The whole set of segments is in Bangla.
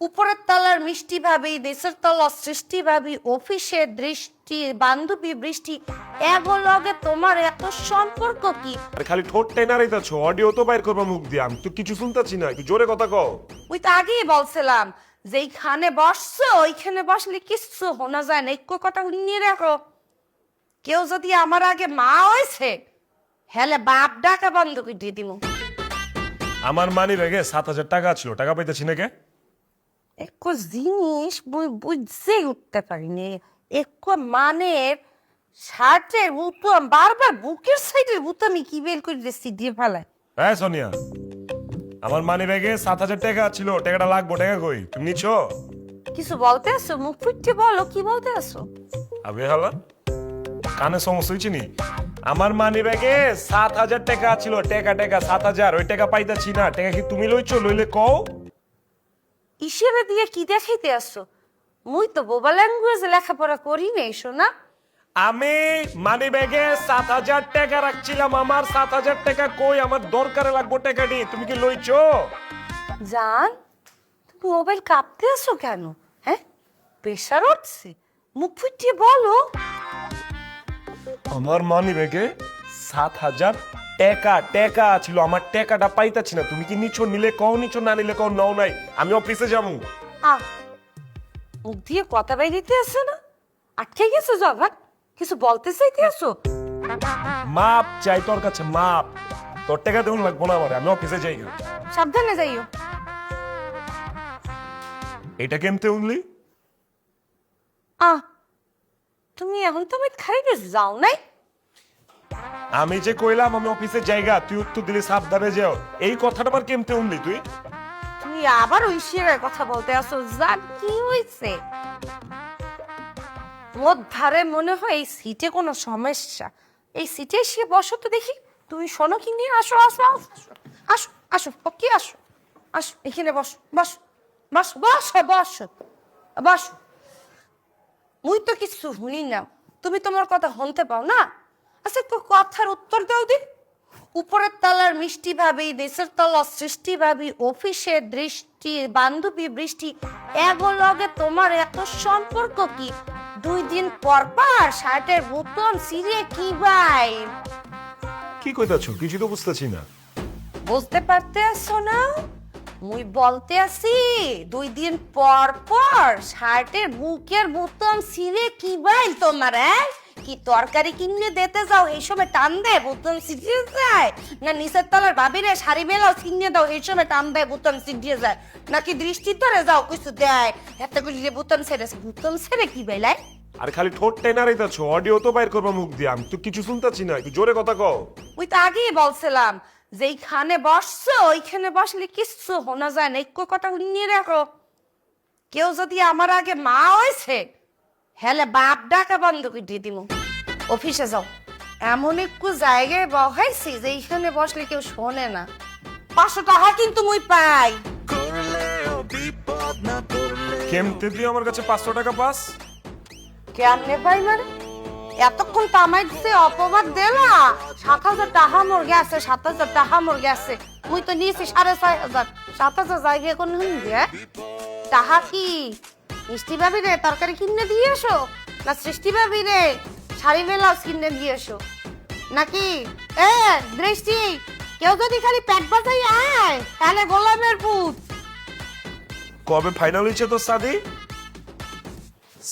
উপরের তলার মিষ্টি ভাবি দেশের তলার সৃষ্টি ভাবি অফিসের দৃষ্টি বান্ধবী বৃষ্টি এগুলোকে তোমার এত সম্পর্ক কি? আরে খালি ঠোঁট টেনা রইতাছো অডিও তো বাইর করবা মুখ দিয়ে আমি তো কিছু শুনতাছি না একটু জোরে কথা কও। ওই তো আগেই বলছিলাম যেইখানে বসছো ওইখানে বসলে কিচ্ছু শোনা যায় না একটু কথা নিয়ে রাখো। কেউ যদি আমার আগে মা হয়েছে হেলে বাপ ডাকা বন্ধ করে দিয়ে দিব আমার মানি ব্যাগে সাত হাজার টাকা ছিল টাকা পাইতেছি না কে? একটু জিনিস মুই বুঝতে উঠতে পারিনি। একটু মানের শার্টের বুতাম বারবার বুকের সাইডের বুতামি কি বের করে দিচ্ছি দিয়ে ফেলায়? হ্যাঁ সোনিয়া আমার মানি ব্যাগে সাত হাজার টাকা ছিল টাকাটা লাগবো টাকা কই? তুমি নিছো কিছু বলতে আসো মুখ ফুটতে বলো কি বলতে আসো? আবে হালা কানে সমস্যা হয়েছে নি? আমার মানি ব্যাগে সাত হাজার টাকা ছিল টাকা টাকা সাত হাজার ওই টাকা পাইতাছি না টাকা কি তুমি লইছো? লইলে কও? হিসেবে দিয়ে কি দেখাইতে আসছো? মুই তো বোবা ল্যাঙ্গুয়েজে লেখাপড়া করি নেই শোনা আমি মানি ব্যাগে সাত হাজার টাকা রাখছিলাম আমার সাত হাজার টাকা কই? আমার দরকারে লাগবো টাকাটি তুমি কি লইছো? জান তুমি মোবাইল কাঁপতে আসো কেন? হ্যাঁ? প্রেশার উঠছে মুখ ফুটিয়ে বলো। আমার মানি ব্যাগে সাত হাজার টাকা টাকা ছিল আমার টাকাটা পাইতাছি না। তুমি কি নিছো নিলে কও নিছো না নিলে কও নাও নাই আমি অফিসে যাব। আ মুখ দিয়ে কথা বাই দিতে আসো না। আটকে গেছো জগৎ কিছু বলতে চাইতে আসো? মাপ চাই তোর কাছে মাপ। তোর টাকা দেউন লাগবো না আমার আমি অফিসে যাই। সাবধানে যাইও। এটা কেমতে উনলি? আ তুমি এখন তো আমি খাইতে যাও নাই? আমি যে কইলাম আমি অফিসে জায়গা তুই উত্তর দিলি সাবধানে যাও। এই কথাটা আবার কেমতে উনলি তুই? তুমি আবার ওই শিরের কথা বলতে আসো, যা কি হয়েছে মোর ধারে মনে হয় এই সিটে কোনো সমস্যা। এই সিটে এসে বসো তো দেখি। তুমি শোনো কি নিয়ে? আসো আসো আসো আসো। আসো কি আসো। আসো, এখানে বসো বসো বসো বসো বসো বসো। মুই তো কিছু শুনি না। তুমি তোমার কথা শুনতে পাও না? আচ্ছা একটু কথার উত্তর দাও দি। উপরের তলার মিষ্টি ভাবি দেশের তলার সৃষ্টি ভাবি অফিসের দৃষ্টি বান্ধবী বৃষ্টি এগুলোকে তোমার এত সম্পর্ক কি? দুই দিন পর পর শার্টের বুতন সিরিয়ে কি ভাই? কি কইতাছো? কিছু তো বুঝতেছি না। বুঝতে পারতে আসো না? মুই বলতে আছি দুই দিন পর পর শার্টের বুকের বুতন সিরে কি বাইল তোমার হ্যাঁ? কি তরকারি কিনে দিতে যাও? এই সময় টান দেয় বুতন সিরিয়ে যায়? না নিচের তলার ভাবিরে শাড়ি বেলাও কিনে দাও এই সময় টান দেয় বুতন সিরিয়ে যায়। নাকি দৃষ্টি ধরে যাও কিছু দেয়। এত করে যে বুতন ছেড়ে বুতন ছেড়ে কি বেলায়? আরে খালি ঠোঁট টেনা রইতাছো অডিও তো বাইর করবা মুখ দিয়ে আমি তো কিছু শুনতাছি না একটু জোরে কথা কও। ওই তো আগেই বলছিলাম যেইখানে বসছো ওইখানে বসলে কিচ্ছু শোনা যায় না একটু কথা নিয়ে রাখো। কেউ যদি আমার আগে মা হয়েছে হেলে বাপ ডাকা বন্ধ করে দিব অফিসে যাও। এমন একটু জায়গায় বহাইছি যে এইখানে বসলে কেউ শোনে না। পাঁচশো টাকা কিন্তু মুই পাই। কেমতে তুই আমার কাছে পাঁচশো টাকা পাস? কেমনে পাই মানে? এতক্ষণ তামাই দিছে অপবাদ দেলা। সাত হাজার টাকা মোর গেছে সাত হাজার টাকা মোর গেছে। মুই তো নিয়েছি সাড়ে ছয় হাজার। সাত হাজার জায়গায় কোন গে টাকা কি? মিষ্টি ভাবি রে তরকারি কিনে দিয়ে এসো? না সৃষ্টি ভাবি রে শাড়ি ব্লাউজ কিনে দিয়ে এসো। নাকি? এ, দৃষ্টি, কেউ যদি খালি আয়, তাহলে গোলামের পুত। কবে ফাইনাল হয়েছে তোর সাদি?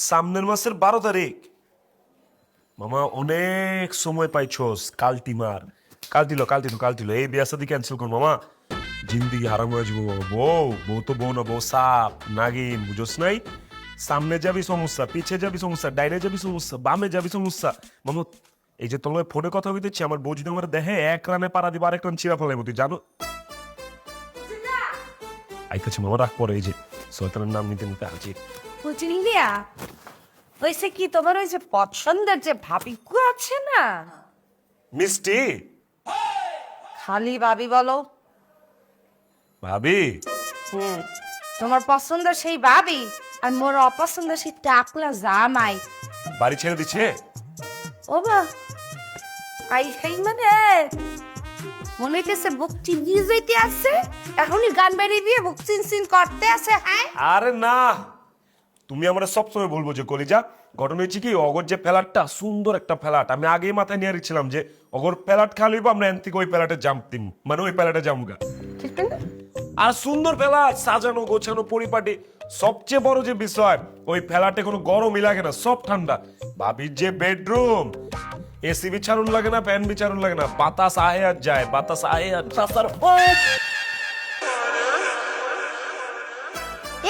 সামনের মাসের বারো তারিখ। মামা, অনেক সময় পাইছস কাল দিল কাল দিল কাল দিল এই বিয়া সাদি ক্যান্সেল কর মামা। জিন্দিগি হারাম হয়ে যাব বউ বউ তো বউ না, বউ সাপ, নাগিন, বুঝোস নাই? সামনে যাবি সমস্যা পিছে যাবি সমস্যা ডাইরে যাবি সমস্যা বামে যাবি সমস্যা। মামা এই যে তোমার ফোনে কথা হইতেছি আমার বউ যদি আমার দেখে এক রানে পাড়া দিব আরেক রান চিরা ফেলাইব তুই জানো? আইতেছে মামা রাখ পরে এই যে সৈতানের নাম নিতে নিতে হাজির। বলছি নিলিয়া হয়েছে কি তোমার ওই যে পছন্দের যে ভাবিকু আছে না? মিষ্টি? খালি ভাবি বলো। ভাবি? হুম তোমার পছন্দের সেই ভাবি? আর মোর অপছন্দের সেই টাকলা জামাই। বাড়ি ছেড়ে দিচ্ছে? ও বা আই সেই মানে? মনে হইতেছে বুক চিনিয়ে যেতে আছে এখনই গান বেরিয়ে দিয়ে বুক চিন চিন করতে আছে হ্যাঁ? আরে না তুমি আমরা সবসময় বলব যে কলিজা ঘটনা হয়েছে কি অগর যে প্যালাটটা সুন্দর একটা প্যালাট আমি আগেই মাথায় নিয়ে রেখেছিলাম যে অগর প্যালাট খালিব আমরা এন থেকে ওই প্যালাটে জামতিম মানে ওই প্যালাটে জামগা। আর সুন্দর প্যালাট সাজানো গোছানো পরিপাটি সবচেয়ে বড় যে বিষয় ওই ফ্ল্যাটে কোনো গরমই লাগে না সব ঠান্ডা। ভাবির যে বেডরুম এসি বিছারুন লাগে না ফ্যান বিছারুন লাগে না বাতাস আহে আর যায় বাতাস আহে আর চাষার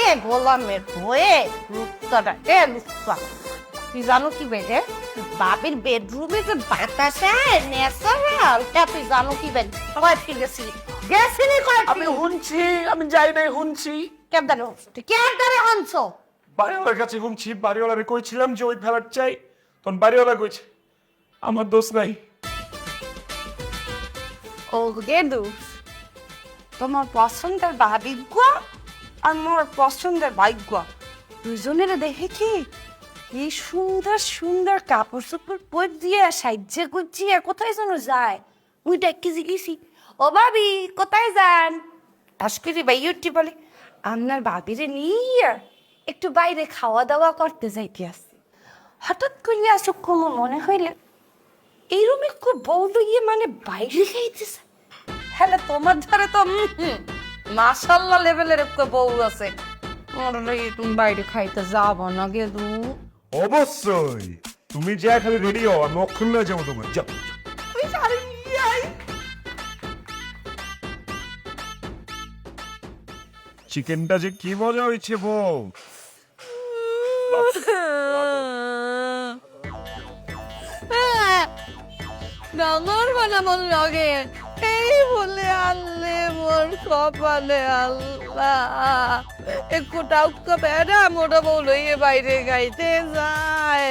এ গোলামের লুচ্চাটা এ লুচ্চা তুই জানো কি বেডরুমে যে বাতাসে ন্যাচারাল তা তুই জানো কি বেরে কয়েকটি গেছিলি। গেছিলি কয়েকটি আমি শুনছি আমি যাই নাই শুনছি। কেমদারে হচ্ছ তুই কেমদারে হচ্ছ বাড়িওয়ালার কাছে শুনছি বাড়িওয়ালারে কইছিলাম যে ওই ফ্ল্যাট চাই। তখন বাড়িওয়ালা কইছে আমার দোষ নাই। ও গেদু তোমার পছন্দের ভাবিজ্ঞ আর আমার পছন্দের ভাগ্য দুজনের দেখে কি? কি সুন্দর সুন্দর কাপড় চোপড় পর দিয়ে সাহায্য গুজিয়ে কোথায় যেন যায়? মুই ডাকি জিগেছি। ও ভাবি কোথায় যান? আজকেরি ভাই ইউটি বলে আপনার ভাবিরে নিয়ে একটু বাইরে খাওয়া দাওয়া করতে যাইতে আসছি হঠাৎ করে আসো কোনো মনে হইলে এই রুমে খুব বউ লইয়ে মানে বাইরে খাইতেছে। হ্যাঁ তোমার ধারে তো মাসাল্লাহ লেভেলের একটা বউ আছে। তুমি বাইরে খাইতে যাব না গেদু অবশ্যই তুমি যা খালি রেডি হও আমি অক্ষণ লয়ে যাব তোমার। যাও। চিকেনটা যে কি মজা হয়েছে বউ ডাঙর বানামন লগে। এই বলে আল্লে মোর কপালে আল্লাহ। একটু টাউকা বেড়া মোটা বউ লইয়ে বাইরে গাইতে যায়।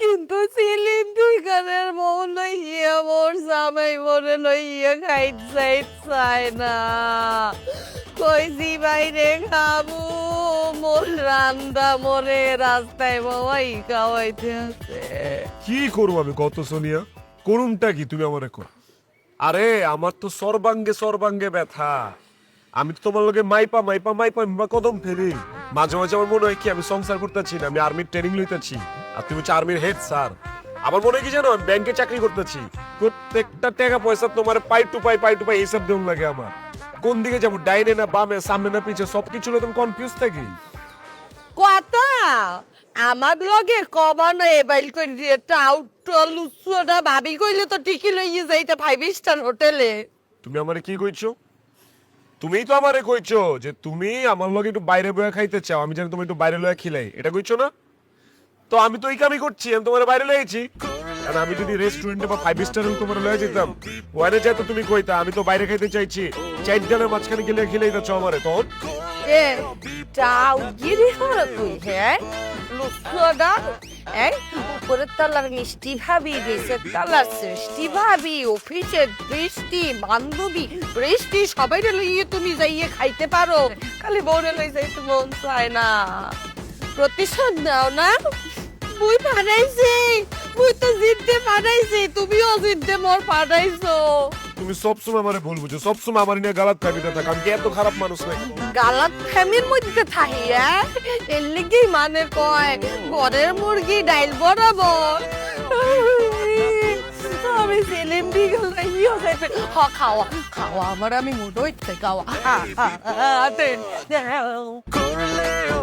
কিন্তু সিলিম দুই গানের বউ লইয়ে মোর জামাই মোরে লইয়ে খাইতে যাই চায় না। কইছি বাইরে খাব? মোর রান্দা মোরে রাস্তায় বাবাই খাওয়াইতে আছে কি করব আমি কত সোনিয়া? করুমটা কি তুমি আমার এখন আরে, আমার তো সর্বাঙ্গে সর্বাঙ্গে ব্যথা। আমি তো তোমার লগে মাইপা মাইপা মাইপা মাইপা কদম ফেলি। মাঝে মাঝে আমার মনে হয় কি, আমি সংসার করতেছি না, আমি আর্মির ট্রেনিং লইতেছি। আর তুমি হচ্ছে আর্মির হেড স্যার আমার মনে হয় কি জানো ব্যাংকে চাকরি করতেছি। প্রত্যেকটা টাকা পয়সা তোমার পাই টু পাই পাই টু পাই এইসব দেউন লাগে আমার। কোন দিকে যাব, ডাইনে না বামে, সামনে না পিছে, সবকিছু তুমি কনফিউজ থাকি? কথা? আমার লগে কমানো এবাইল করে দিয়ে টাউট লুচুটা ভাবি কইলে তো ঠিকই লইয়ে যাইতে ফাইভ স্টার হোটেলে। তুমি আমারে কি কইছো? তুমিই তো আমারে কইছো যে, তুমি আমার লগে একটু বাইরে বয়ে খাইতে চাও, আমি জানি তুমি একটু বাইরে লয়ে খিলাই। এটা কইছো না? তো আমি তো এই কামই করছি, আমি তোমার বাইরে লয়েছি আর আমি যদি রেস্টুরেন্টে বা ফাইভ স্টার তোমার লয়ে যেতাম, ওয়ানে যাই তো তুমি কইতা, আমি তো বাইরে খাইতে চাইছি চার ডালের মাঝখানে গেলে খিলাই দিচ্ছ আমারে, তখন? এ টাউ গিরি হলো তুই হ্যাঁ? লুচুটা এই উপরের তলার মিষ্টি ভাবি, নিচের তলার সৃষ্টি ভাবি, অফিসের বৃষ্টি বান্ধবী, বৃষ্টি সবাই লইয়ে তুমি যাইয়ে খাইতে পারো। খালি বউরে লই যাইতে মন চায় না। প্রতিশোধ নাও না। মুই পাঠাইছি মুই তো জিদ্দে পাঠাইছি তুমিও জিদ্দে মোর পাঠাইছো তুমি সবসময় আমারে ভুল বুঝো সবসময় আমার নিয়ে গালাত খাবিতে থাকো আমি কি এত খারাপ মানুষ নাই। গালাত ফ্যামির মধ্যে থাকি হ্যাঁ? এর লিগেই মানে কয় ঘরের মুরগি ডাইল বরাবর। আমি সেলিম বিগল ইয়ে যাইবে হ খাওয়া খাওয়া আমার আমি মুডো ইচ্ছে খাওয়া। হা, হা, হা, দেন, দেও। Corleo